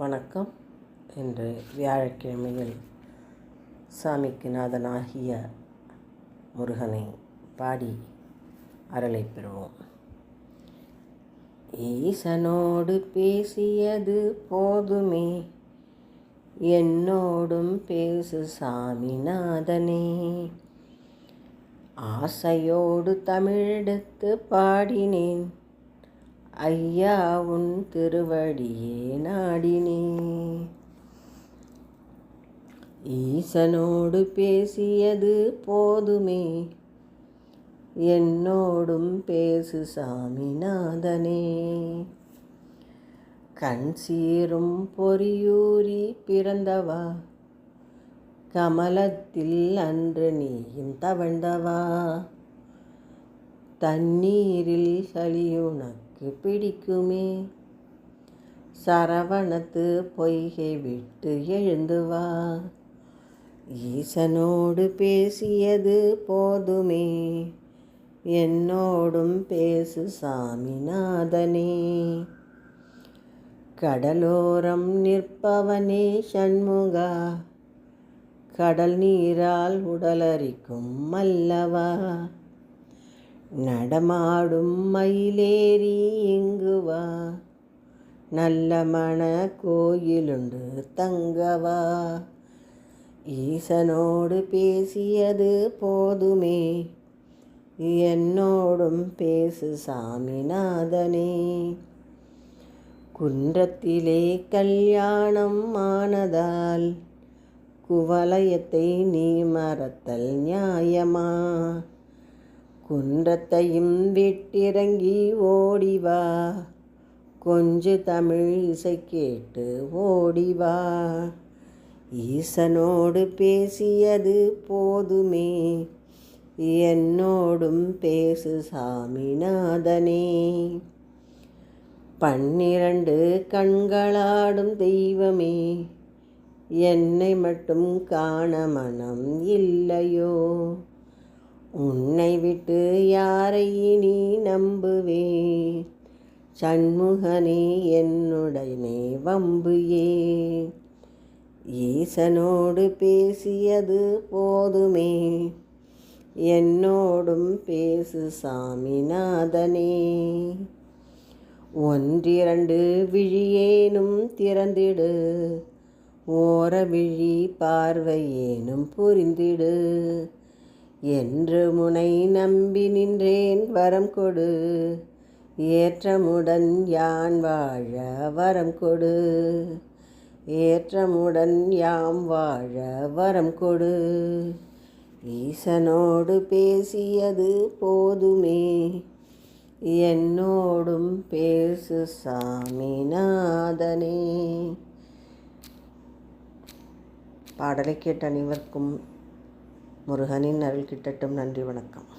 வணக்கம். என்று வியாழக்கிழமையில் சாமிக்கு நாதனாகிய முருகனை பாடி அருளை பெறுவோம். ஈசனோடு பேசியது போதுமே என்னோடும் பேசு சாமிநாதனே. ஆசையோடு தமிழெடுத்து பாடினேன் ஐயா உன் திருவடியே நாடினே. ஈசனோடு பேசியது போதுமே. என்னோடும் பேசு சாமிநாதனே கண் சீரும் பொறியூரி பிறந்தவா? கமலத்தில் அன்று நீயும் தவழ்ந்தவா? தண்ணீரில் சளியுனக்கு பிடிக்குமே. சரவணத்து பொய்கை விட்டு எழுந்துவா ஈசனோடு பேசியது போதுமே. என்னோடும் பேசு சாமிநாதனே. கடலோரம் நிற்பவனே சண்முகா. கடல் நீரால் உடலரிக்கும் அல்லவா. நடமாடும் மயிலேறி இங்கு வா. நல்ல மன கோயிலுண்டு தங்கவா. ஈசனோடு பேசியது போதுமே. என்னோடும் பேசு சாமிநாதனே. குன்றத்திலே கல்யாணம் ஆனதால் குவலயத்தை நீ மறத்தல் நியாயமா? குன்றத்தையும் விட்டிறங்கி ஓடிவா. கொஞ்சு தமிழ் இசை கேட்டு ஓடிவா. ஈசனோடு பேசியது போதுமே. என்னோடும் பேசு சாமிநாதனே. பன்னிரண்டு கண்களாடும் தெய்வமே. என்னை மட்டும் காண மனம் இல்லையோ. உன்னை விட்டு யாரை இனி நம்புவே சண்முகனே என்னுடனே வம்பு ஈசனோடு பேசியது போதுமே. என்னோடும் பேசு சாமிநாதனே. ஒன்றிரண்டு விழியேனும் திறந்திடு. ஓர விழி பார்வையேனும் புரிந்திடு. என்று முனை நம்பி நின்றேன் வரம் கொடு. ஏற்றமுடன் யான் வாழ வரம் கொடு. ஏற்றமுடன் யாம் வாழ வரம் கொடு. ஈசனோடு பேசியது போதுமே. என்னோடும் பேசு சாமிநாதனே. பாடலை கேட்ட அனைவருக்கும் முருகனின் அருள் கிட்டட்டும். நன்றி வணக்கம்.